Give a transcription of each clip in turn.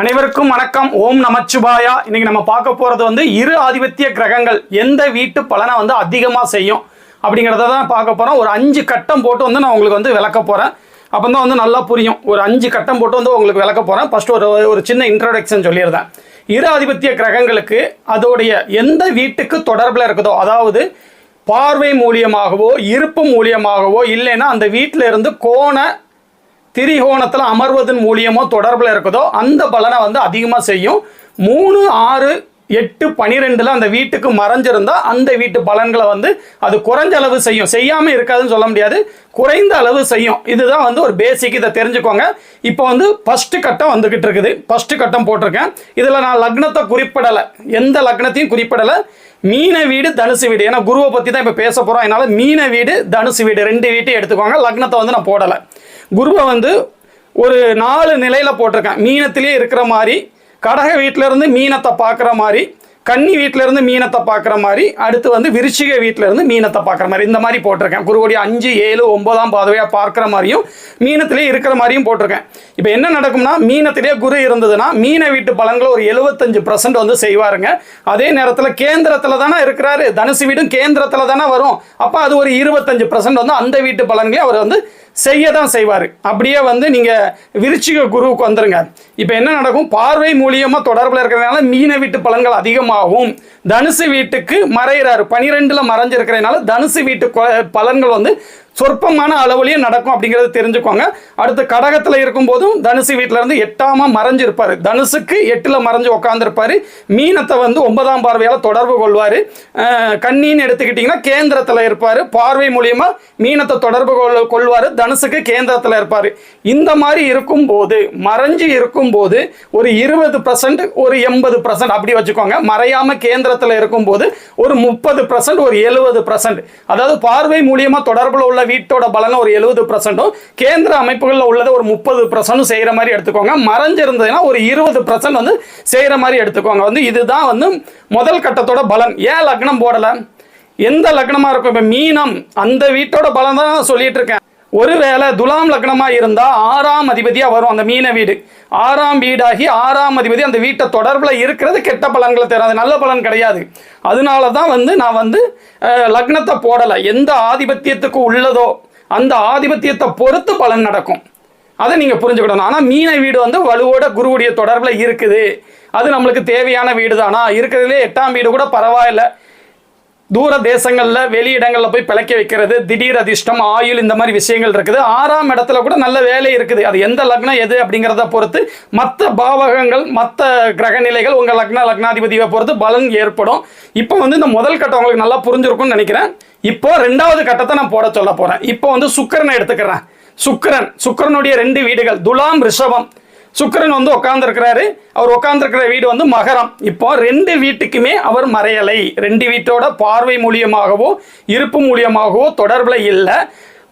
அனைவருக்கும் வணக்கம். ஓம் நமச்சிவாயா. இன்னைக்கு நம்ம பார்க்க போறது வந்து இரு ஆதிபத்திய கிரகங்கள். எந்த வீட்டு பலனை வந்து அதிகமாக செய்யும் அப்படிங்கிறத தான் பார்க்க போறோம். ஒரு அஞ்சு கட்டம் போட்டு வந்து நான் உங்களுக்கு வந்து விளக்க போறேன். அப்போ தான் வந்து நல்லா புரியும். ஒரு அஞ்சு கட்டம் போட்டு வந்து உங்களுக்கு விளக்க போறேன். ஃபர்ஸ்ட் ஒரு ஒரு சின்ன இன்ட்ரோடக்ஷன் சொல்லியிருந்தேன் இரு ஆதிபத்திய கிரகங்களுக்கு அதோடைய எந்த வீட்டுக்கு தொடர்பில் இருக்குதோ அதாவது பார்வை மூலியமாகவோ இருப்பு மூலியமாகவோ இல்லைன்னா அந்த வீட்டில் இருந்து கோண திரிகோணத்தில் அமர்வதன் மூலியமோ தொடர்பில் இருக்குதோ அந்த பலனை வந்து அதிகமாக செய்யும். மூணு ஆறு எட்டு பனிரெண்டில் அந்த வீட்டுக்கு மறைஞ்சிருந்தா அந்த வீட்டு பலன்களை வந்து அது குறைஞ்ச அளவு செய்யும். செய்யாமல் இருக்காதுன்னு சொல்ல முடியாது. குறைந்த அளவு செய்யும். இதுதான் வந்து ஒரு பேசிக் இதை தெரிஞ்சுக்கோங்க. இப்போ வந்து ஃபஸ்ட்டு கட்டம் வந்துக்கிட்டு இருக்குது. ஃபஸ்ட்டு கட்டம் போட்டிருக்கேன். இதில் நான் லக்னத்தை குறிப்பிடலை. எந்த லக்னத்தையும் குறிப்பிடலை. மீன வீடு தனுசு வீடு. ஏன்னா குருவை பற்றி தான் இப்போ பேச போகிறோம் அதனால் மீன வீடு தனுசு வீடு ரெண்டு வீட்டையும் எடுத்துக்கோங்க. லக்னத்தை வந்து நான் போடலை. குருவை வந்து ஒரு நாலு நிலையில் போட்டிருக்கேன். மீனத்திலே இருக்கிற மாதிரி கடக வீட்டில இருந்து மீனத்தை பார்க்குற மாதிரி கன்னி வீட்டில இருந்து மீனத்தை பார்க்குற மாதிரி அடுத்து வந்து விருச்சிக வீட்டில இருந்து மீனத்தை பார்க்குற மாதிரி இந்த மாதிரி போட்டிருக்கேன். குருவுடைய அஞ்சு ஏழு ஒன்பதாம் பாதவையாக பார்க்குற மாதிரியும் மீனத்திலே இருக்கிற மாதிரியும் போட்டிருக்கேன். இப்போ என்ன நடக்கும்னா மீனத்திலே குரு இருந்ததுன்னா மீன வீட்டு பலன்களை ஒரு எழுபத்தஞ்சு பர்சன்ட் வந்து செய்வாருங்க. அதே நேரத்தில் கேந்திரத்தில் தானே இருக்கிறாரு. தனுசு வீடும் கேந்திரத்தில் தானே வரும். அப்போ அது ஒரு இருபத்தஞ்சு பர்சன்ட் வந்து அந்த வீட்டு பலன்களே அவர் வந்து செய்ய தான் செய்வார். அப்படியே வந்து நீங்கள் விருச்சிக குருவுக்கு வந்துருங்க. இப்போ என்ன நடக்கும்? பார்வை மூலியமாக தொடர்பில் இருக்கிறதுனால மீன வீட்டு பலன்கள் அதிகமாகும் தனுசு வீட்டுக்கு மறைகிறாரு பனிரெண்டில் மறைஞ்சிருக்கிறதுனால தனுசு வீட்டு பலன்கள் வந்து சொற்பமான அளவுலையும் நடக்கும் அப்படிங்கிறது தெரிஞ்சுக்கோங்க. அடுத்து கடகத்தில் இருக்கும்போதும் தனுசு வீட்டில இருந்து எட்டாம மறைஞ்சிருப்பார். தனுசுக்கு எட்டில் மறைஞ்சு உட்காந்துருப்பாரு மீனத்தை வந்து ஒன்பதாம் பார்வையால் தொடர்பு கொள்வார். கண்ணின்னு எடுத்துக்கிட்டிங்கன்னா கேந்திரத்தில் இருப்பார். பார்வை மூலியமா மீனத்தை தொடர்பு கொள் கொள்வார். தனுசுக்கு கேந்திரத்தில் இருப்பார். இந்த மாதிரி இருக்கும்போது மறைஞ்சு இருக்கும்போது ஒரு இருபது பர்சன்ட் ஒரு எண்பது பர்சன்ட் அப்படி வச்சுக்கோங்க. மறையாம கேந்திரத்தில் இருக்கும்போது ஒரு முப்பது பர்சன்ட் ஒரு எழுபது பர்சன்ட் அதாவது பார்வை மூலியமா தொடர்பில் உள்ள வீட்டோட பலன் ஒரு எழுபது பர்சன்ட்டும் கேந்திர அமைப்புகளில் உள்ளது ஒரு முப்பது பர்சன்டும் செய்கிற மாதிரி எடுத்துக்கோங்க. மறைஞ்சிருந்ததுன்னா ஒரு இருபது பர்சன்ட் வந்து செய்கிற மாதிரி எடுத்துக்கோங்க. வந்து இதுதான் வந்து முதல் கட்டத்தோட பலன். ஏன் லக்னம் போடலை? எந்த லக்னமாக இருக்கும்? இப்போ மீனம் அந்த வீட்டோட பலன் தான் நான் சொல்லிட்டு இருக்கேன். ஒருவேளை துலாம் லக்னமாக இருந்தால் ஆறாம் அதிபதியாக வரும் அந்த மீன வீடு. ஆறாம் வீடாகி ஆறாம் அதிபதி அந்த வீட்டை தொடர்பில் இருக்கிறது கெட்ட பலன்களை தரும் அது நல்ல பலன் கிடையாது. அதனால தான் வந்து நான் வந்து லக்னத்தை போடலை. எந்த ஆதிபத்தியத்துக்கு உள்ளதோ அந்த ஆதிபத்தியத்தை பொறுத்து பலன் நடக்கும். அதை நீங்கள் புரிஞ்சுக்கிடணும் ஆனால் மீன வீடு வந்து வலுவோட குருவுடைய தொடர்பில் இருக்குது. அது நம்மளுக்கு தேவையான வீடு தானா இருக்கிறதுலே எட்டாம் வீடு கூட பரவாயில்ல. தூர தேசங்களில் வெளியிடங்களில் போய் பிழைக்க வைக்கிறது திடீர் அதிர்ஷ்டம் ஆயுள் இந்த மாதிரி விஷயங்கள் இருக்குது. ஆறாம் இடத்துல கூட நல்ல வேலை இருக்குது. அது எந்த லக்னம் எது அப்படிங்கிறத பொறுத்து மற்ற பாவகங்கள் மற்ற கிரகநிலைகள் உங்கள் லக்ன லக்னாதிபதியை பொறுத்து பலன் ஏற்படும். இப்போ வந்து இந்த முதல் கட்டம் உங்களுக்கு நல்லா புரிஞ்சிருக்கும்னு நினைக்கிறேன். இப்போ ரெண்டாவது கட்டத்தை நான் போட சொல்ல போகிறேன் இப்போ வந்து சுக்கிரனை எடுத்துக்கிறேன். சுக்கிரன் சுக்கரனுடைய ரெண்டு வீடுகள் துலாம் ரிஷபம். சுக்கிரன் வந்து உட்காந்துருக்கிறாரு அவர் உட்காந்துருக்கிற வீடு வந்து மகரம். இப்போ ரெண்டு வீட்டுக்குமே அவர் மறையலை. ரெண்டு வீட்டோட பார்வை மூலியமாகவோ இருப்பு மூலியமாகவோ தொடர்பில் இல்லை.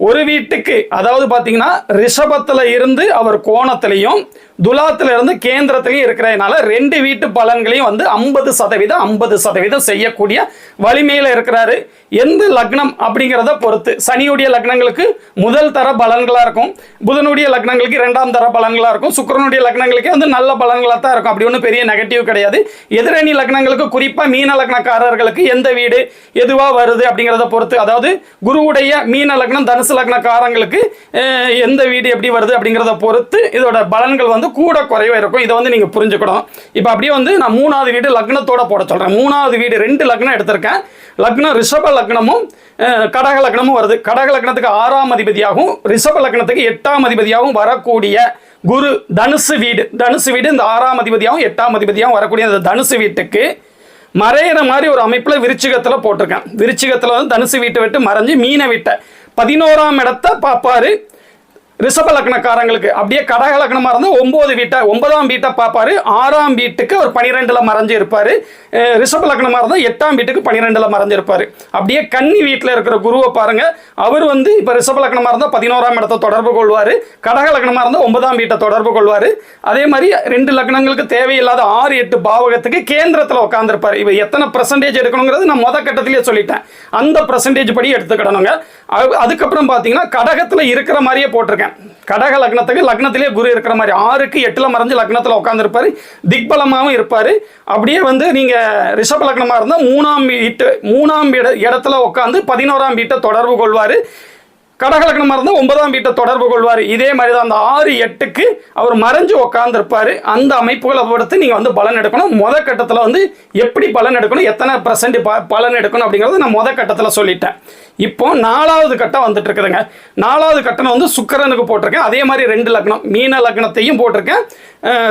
ஒரு வீட்டுக்கு அதாவது பார்த்தீங்கன்னா ரிஷபத்தில் இருந்து அவர் கோணத்திலையும் துலாத்துல இருந்து கேந்திரத்திலையும் இருக்கிறதுனால ரெண்டு வீட்டு பலன்களையும் வந்து ஐம்பது சதவீதம் ஐம்பது சதவீதம் செய்யக்கூடிய வலிமையில் இருக்கிறாரு. எந்த லக்னம் அப்படிங்கிறத பொறுத்து சனியுடைய லக்னங்களுக்கு முதல் தர பலன்களாக இருக்கும் புதனுடைய லக்னங்களுக்கு இரண்டாம் தர பலன்களாக இருக்கும் சுக்கரனுடைய லக்னங்களுக்கு வந்து நல்ல பலன்களாக தான் இருக்கும். அப்படி ஒன்றும் பெரிய நெகட்டிவ் கிடையாது. எதிரணி லக்னங்களுக்கு குறிப்பாக மீன லக்னக்காரர்களுக்கு எந்த வீடு எதுவாக வருது அப்படிங்கிறத பொறுத்து அதாவது குருவுடைய மீன லக்னம் தனுசு லக்னக்காரங்களுக்கு எந்த வீடு எப்படி வருது அப்படிங்கிறத பொறுத்து இதோட பலன்கள் வந்து கூட குறைவாக இருக்கும். இதை வந்து நீங்கள் புரிஞ்சுக்கணும். இப்போ அப்படியே வந்து நான் மூணாவது வீடு லக்னத்தோட போட சொல்கிறேன் மூணாவது வீடு ரெண்டு லக்னம் எடுத்திருக்கேன். லக்னம் ரிஷப லக்னமும் கடக லக்னமும் வருது. கடக லக்னத்துக்கு ஆறாம் அதிபதியாகவும் ரிஷப லக்னத்துக்கு எட்டாம் அதிபதியாகவும் வரக்கூடிய குரு தனுசு வீடு. தனுசு வீடு இந்த ஆறாம் அதிபதியாகவும் எட்டாம் அதிபதியாகவும் வரக்கூடிய அந்த தனுசு வீட்டுக்கு மறையிற மாதிரி ஒரு அமைப்பில் விருச்சிகத்தில் போட்டிருக்கேன். விருச்சிகத்தில் வந்து தனுசு வீட்டை விட்டு மறைஞ்சு மீனை வீட்டை. பதினோராம் இடத்தை பார்ப்பாரு ரிஷப லக்னக்காரங்களுக்கு அப்படியே கடக லக்னமாக இருந்தால் ஒம்பது வீட்டை ஒன்பதாம் வீட்டை பார்ப்பாரு. ஆறாம் வீட்டுக்கு அவர் பனிரெண்டில் மறைஞ்சு இருப்பார் ரிஷப லக்னமாக இருந்தால் எட்டாம் வீட்டுக்கு பனிரெண்டில் மறைஞ்சிருப்பார். அப்படியே கன்னி வீட்டில் இருக்கிற குருவை பாருங்கள் அவர் வந்து இப்போ ரிஷப லக்னமாக இருந்தால் பதினோராம் இடத்தை தொடர்பு கொள்வார். கடக லக்னமாக இருந்தால் ஒன்பதாம் வீட்டை தொடர்பு கொள்வார். அதே மாதிரி ரெண்டு லக்னங்களுக்கு தேவையில்லாத ஆறு எட்டு பாவகத்துக்கு கேந்திரத்தில் உட்காந்துருப்பார் இப்போ எத்தனை பர்சன்டேஜ் எடுக்கணுங்கிறது நான் முத கட்டத்திலேயே சொல்லிட்டேன். அந்த பர்சன்டேஜ் படி எடுத்துக்கிடணுங்க. அது- அதுக்கப்புறம் பார்த்தீங்கன்னா கடகத்தில் இருக்கிற மாதிரியே போட்டிருக்கேன். கடக லக்னத்துக்கு லக்னத்திலே குரு இருக்கிற மாதிரி ஆறுக்கு எட்டில் மறைஞ்சு லக்னத்தில் உட்காந்துருப்பாரு திக்பலமாகவும் இருப்பார். அப்படியே வந்து நீங்கள் ரிஷப லக்னமாக இருந்தால் மூணாம் வீட்டு மூணாம் இட இடத்துல உட்காந்து பதினோராம் வீட்டை தொடர்பு கொள்வார். கடகலக்கணமாக இருந்தால் ஒன்பதாம் வீட்டை தொடர்பு கொள்வார். இதே மாதிரி தான் அந்த ஆறு எட்டுக்கு அவர் மறைஞ்சு உட்காந்துருப்பார் அந்த அமைப்புகளை பொறுத்து நீங்கள் வந்து பலன் எடுக்கணும். முத கட்டத்தில் வந்து எப்படி பலன் எடுக்கணும்? எத்தனை பர்சன்ட் ப பலன் எடுக்கணும் அப்படிங்கிறத நான் முத கட்டத்தில் சொல்லிட்டேன். இப்போ நாலாவது கட்டம் வந்துட்டு இருக்குதுங்க. நாலாவது கட்டம் வந்து சுக்கரனுக்கு போட்டிருக்கேன். அதே மாதிரி ரெண்டு லக்னம் மீன லக்னத்தையும் போட்டிருக்கேன்.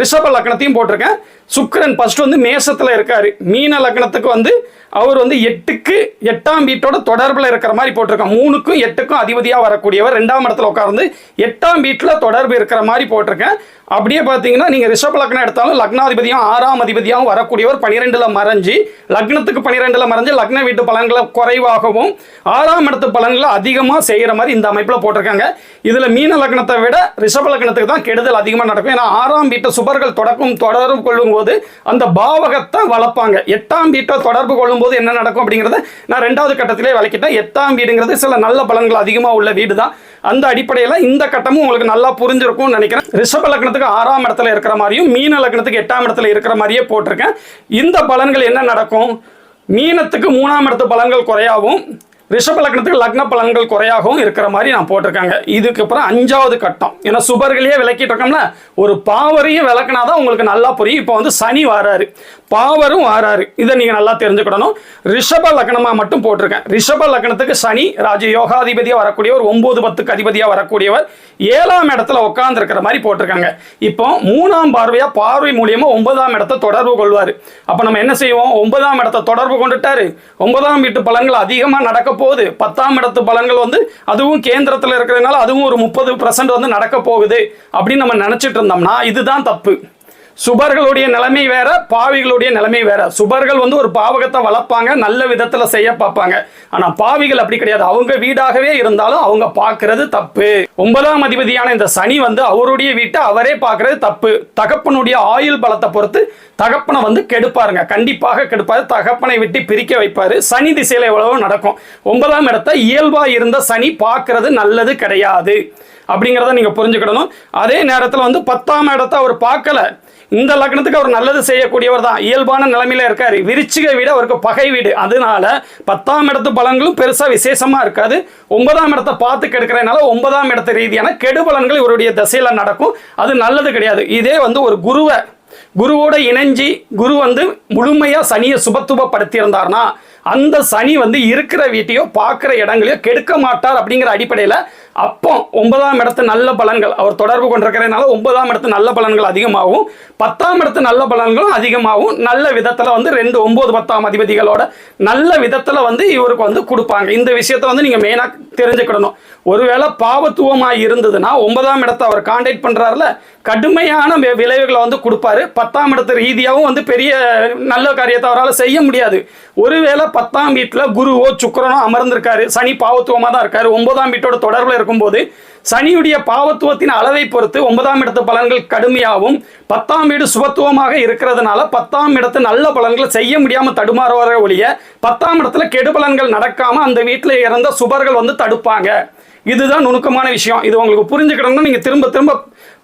ரிஷப லக்னத்தையும் போட்டிருக்கேன். சுக்கிரன் ஃபர்ஸ்ட் வந்து மேசத்தில் இருக்காரு. மீன லக்னத்துக்கு வந்து அவர் வந்து எட்டுக்கு எட்டாம் வீட்டோட தொடர்பில் இருக்கிற மாதிரி போட்டிருக்கான். மூணுக்கும் எட்டுக்கும் அதிபதியாக வரக்கூடியவர் ரெண்டாம் இடத்துல உட்காந்து எட்டாம் வீட்டில் தொடர்பு இருக்கிற மாதிரி போட்டிருக்கேன். அப்படியே பார்த்தீங்கன்னா நீங்கள் ரிஷப் லக்னம் எடுத்தாலும் லக்னாதிபதியும் ஆறாம் அதிபதியாகவும் வரக்கூடியவர் பனிரெண்டில் மறைஞ்சு லக்னத்துக்கு பனிரெண்டில் மறைஞ்சு லக்ன வீட்டு பலன்களை குறைவாகவும் ஆறாம் இடத்து பலன்களை அதிகமாக செய்கிற மாதிரி இந்த அமைப்பில் போட்டிருக்காங்க. இதில் மீன லக்னத்தை விட ரிஷப லக்னத்துக்கு தான் கெடுதல் அதிகமாக நடக்கும். ஏன்னா ஆறாம் வீட்டை சுபர்கள் தொடக்கும் தொடர்பு கொள்ளும்போது அந்த பாவகத்தை வளர்ப்பாங்க. எட்டாம் வீட்டை தொடர்பு கொள்ளும் போது என்ன நடக்கும் அப்படிங்கிறத நான் ரெண்டாவது கட்டத்திலே விளக்கிட்டேன். எட்டாம் வீடுங்கிறது சில நல்ல பலன்கள் அதிகமாக உள்ள வீடு தான் அந்த அடிப்படையில் இந்த கட்டமும் உங்களுக்கு நல்லா புரிஞ்சிருக்கும்னு நினைக்கிறேன். ரிஷப லக்னத்துக்கு ஆறாம் இடத்துல இருக்கிற மாதிரியும் மீன லக்னத்துக்கு எட்டாம் இடத்துல இருக்கிற மாதிரியே போட்டிருக்கேன். இந்த பலன்கள் என்ன நடக்கும்? மீனத்துக்கு மூணாம் இடத்து பலன்கள் குறையாகவும் ரிஷப லக்னத்துக்கு லக்ன பலன்கள் குறையாகவும் இருக்கிற மாதிரி நான் போட்டிருக்காங்க. இதுக்கப்புறம் அஞ்சாவது கட்டம். ஏன்னா சுபர்களையே விளக்கிட்டு இருக்கோம்ல ஒரு பாவரையும் விளக்குனாதான் உங்களுக்கு நல்லா புரியும். இப்போ வந்து சனி வாராரு. பாவரும் வாராரு. இதை நீங்கள் நல்லா தெரிஞ்சுக்கிடணும். ரிஷப லக்னமாக மட்டும் போட்டிருக்கேன். ரிஷப லக்னத்துக்கு சனி ராஜ யோகாதிபதியாக வரக்கூடியவர் ஒம்பது பத்துக்கு அதிபதியாக வரக்கூடியவர் ஏழாம் இடத்துல உட்காந்துருக்கிற மாதிரி போட்டிருக்காங்க. இப்போ மூணாம் பார்வையாக பார்வை மூலியமாக ஒன்பதாம் இடத்தை தொடர்பு கொள்வார். அப்போ நம்ம என்ன செய்வோம்? ஒன்பதாம் இடத்தை தொடர்பு கொண்டுட்டாரு. ஒன்பதாம் வீட்டு பலன்கள் அதிகமாக நடக்க போகுது. பத்தாம் இடத்து பலன்கள் வந்து அதுவும் கேந்திரத்தில் இருக்கிறதுனால அதுவும் ஒரு முப்பது வந்து நடக்க போகுது அப்படின்னு நம்ம நினச்சிட்டு இருந்தோம்னா இதுதான் தப்பு. சுபர்களுடைய நிலைமை வேற பாவிகளுடைய நிலைமை வேற. சுபர்கள் வந்து ஒரு பாவகத்தை வளர்ப்பாங்க நல்ல விதத்தில் செய்ய பார்ப்பாங்க. ஆனால் பாவிகள் அப்படி கிடையாது. அவங்க வீடாகவே இருந்தாலும் அவங்க பார்க்கறது தப்பு. ஒன்பதாம் அதிபதியான இந்த சனி வந்து அவருடைய வீட்டை அவரே பார்க்கறது தப்பு. தகப்பனுடைய ஆயுள் பலத்தை பொறுத்து தகப்பனை வந்து கெடுப்பாருங்க. கண்டிப்பாக கெடுப்பாரு. தகப்பனை விட்டு பிரிக்க வைப்பாரு. சனி திசையில் எவ்வளவோ நடக்கும். ஒன்பதாம் இடத்த இயல்பாக இருந்த சனி பார்க்கறது நல்லது கிடையாது. அப்படிங்கிறத நீங்கள் புரிஞ்சுக்கிடணும். அதே நேரத்தில் வந்து பத்தாம் இடத்தை அவர் பார்க்கல. இந்த லக்னத்துக்கு அவர் நல்லது செய்யக்கூடியவர் தான். இயல்பான நிலைமையில இருக்கார். விரிச்சிக வீடு அவருக்கு பகை வீடு. அதனால பத்தாம் இடத்து பலன்களும் பெருசாக விசேஷமாக இருக்காது. ஒன்பதாம் இடத்தை பார்த்து கெடுக்கிறதுனால ஒன்பதாம் இடத்து ரீதியான கெடு பலன்கள் இவருடைய திசையில் நடக்கும். அது நல்லது கிடையாது. இதே வந்து ஒரு குருவை குருவோட இணைஞ்சி குரு வந்து முழுமையாக சனியை சுபத்துபப்படுத்தியிருந்தார்னா அந்த சனி வந்து இருக்கிற வீட்டையோ பார்க்குற இடங்களையோ கெடுக்க மாட்டார் அப்படிங்கிற அடிப்படையில் அப்போ ஒன்பதாம் இடத்து நல்ல பலன்கள். அவர் தொடர்பு கொண்டிருக்கிறதுனால ஒன்பதாம் இடத்து நல்ல பலன்கள் அதிகமாகவும் பத்தாம் இடத்து நல்ல பலன்களும் அதிகமாகவும் நல்ல விதத்தில் வந்து ரெண்டு ஒம்பது பத்தாம் அதிபதிகளோட நல்ல விதத்தில் வந்து இவருக்கு வந்து கொடுப்பாங்க. இந்த விஷயத்தை வந்து நீங்கள் மெயினாக தெரிஞ்சுக்கிடணும். ஒருவேளை பாவத்துவமாக இருந்ததுன்னா ஒன்பதாம் இடத்தை அவர் காண்டாக்ட் பண்ணுறாருல கடுமையான விளைவுகளை வந்து கொடுப்பாரு. பத்தாம் இடத்து ரீதியாகவும் வந்து பெரிய நல்ல காரியத்தை அவரால் செய்ய முடியாது. ஒருவேளை பத்தாம் வீட்டில் குருவோ சுக்கிரனோ அமர்ந்திருக்காரு. சனி பாவத்துவமாக தான் இருக்காரு. ஒன்பதாம் வீட்டோட தொடர்பில் இருக்கும்போது சனியுடைய பாவத்துவத்தின் அளவை பொறுத்து ஒன்பதாம் இடத்து பலன்கள் கடுமையாகவும் பத்தாம் வீடு சுபத்துவமாக இருக்கிறதுனால பத்தாம் இடத்து நல்ல பலன்களை செய்ய முடியாமல் தடுமாறுவார ஒழிய பத்தாம் இடத்துல கெடு பலன்கள் நடக்காம அந்த வீட்டில் இறந்த சுபர்கள் வந்து தடுப்பாங்க. இதுதான் நுணுக்கமான விஷயம். இது உங்களுக்கு புரிஞ்சுக்கணும்னா நீங்கள் திரும்ப திரும்ப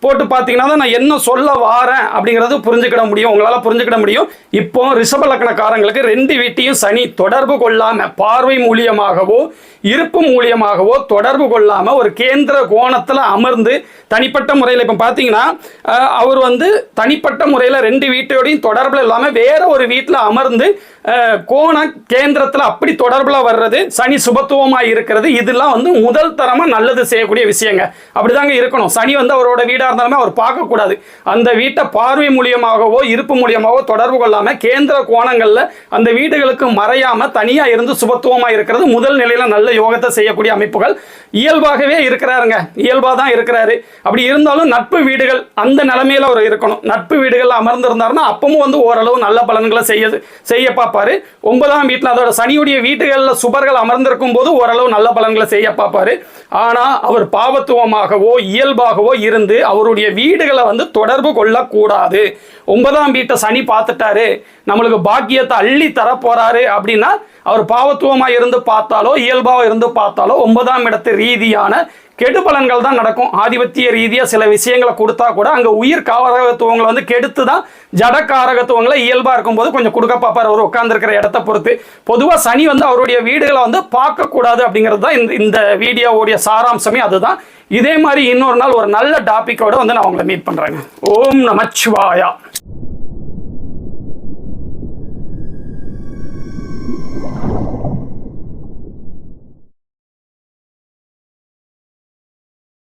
போட்டு பார்த்தீங்கன்னா தான் நான் என்ன சொல்ல வாரேன் அப்படிங்கிறது புரிஞ்சுக்கிட முடியும். உங்களால் புரிஞ்சுக்கிட முடியும். இப்போ ரிஷப லக்னக்காரங்களுக்கு ரெண்டு வீட்டையும் சனி தொடர்பு கொள்ளாமல் பார்வை மூலியமாகவோ இருப்பு மூலியமாகவோ தொடர்பு கொள்ளாமல் ஒரு கேந்திர கோணத்தில் அமர்ந்து தனிப்பட்ட முறையில் இப்போ பார்த்தீங்கன்னா அவர் வந்து தனிப்பட்ட முறையில் ரெண்டு வீட்டோடையும் தொடர்பில் இல்லாமல் வேற ஒரு வீட்டில் அமர்ந்து கோண கேந்திரத்தில் அப்படி தொடர்பில் வர்றது சனி சுபத்துவமாக இருக்கிறது. இதெல்லாம் வந்து முதல் தரமாக நல்லது செய்யக்கூடிய விஷயங்க. அப்படிதாங்க இருக்கணும். சனி வந்து அவரோட வீடாக இருந்தாலுமே அவர் பார்க்கக்கூடாது. அந்த வீட்டை பார்வை மூலியமாகவோ இருப்பு மூலியமாகவோ தொடர்பு கொள்ளாமல் கேந்திர கோணங்களில் அந்த வீடுகளுக்கு மறையாமல் தனியாக இருந்து சுபத்துவமாக இருக்கிறது முதல் நிலையில் நல்ல யோகத்தை செய்யக்கூடிய அமைப்புகள் இயல்பாகவே இருக்கிறாருங்க. இயல்பாக தான் இருக்கிறாரு. அப்படி இருந்தாலும் நட்பு வீடுகள் அந்த நிலைமையில் அவர் இருக்கணும். நட்பு வீடுகள் அமர்ந்திருந்தாருன்னா அப்பவும் வந்து ஓரளவு நல்ல பலன்களை செய்ய செய்ய பார்ப்பாரு. ஒன்பதாம் வீட்டில் அதோட சனியுடைய வீட்டுகளில் சுபர்கள் அமர்ந்திருக்கும் போது ஓரளவு நல்ல பலன்களை செய்ய பார்ப்பாரு. ஆனால் அவர் பாவத்துவமாகவோ இயல்பாகவோ இருந்து அவருடைய வீடுகளை வந்து தொடர்பு கொள்ளக்கூடாது. ஒன்பதாம் வீட்டை சனி பார்த்துட்டாரு. நம்மளுக்கு பாக்கியத்தை அள்ளி தர போறாரு அப்படின்னா அவர் பாவத்துவமாக இருந்து பார்த்தாலோ இயல்பாக இருந்து பார்த்தாலோ ஒன்பதாம் இடத்து ரீதியான கெடுபலன்கள் தான் நடக்கும். ஆதிபத்திய ரீதியாக சில விஷயங்களை கொடுத்தா கூட அங்கே உயிர் காரகத்துவங்களை வந்து கெடுத்து தான் ஜட காரகத்துவங்களை இயல்பாக இருக்கும்போது கொஞ்சம் கொடுக்க பார்ப்பார். அவர் உட்காந்துருக்கிற இடத்த பொறுத்து. பொதுவாக சனி வந்து அவருடைய வீடுகளை வந்து பார்க்கக்கூடாது அப்படிங்கிறது தான் இந்த இந்த வீடியோவுடைய சாராம்சமே அதுதான். இதே மாதிரி இன்னொரு நாள் ஒரு நல்ல டாப்பிக்கோட வந்து நான் உங்களை மீட் பண்ணுறேங்க ஓம் நமச்சிவாயா.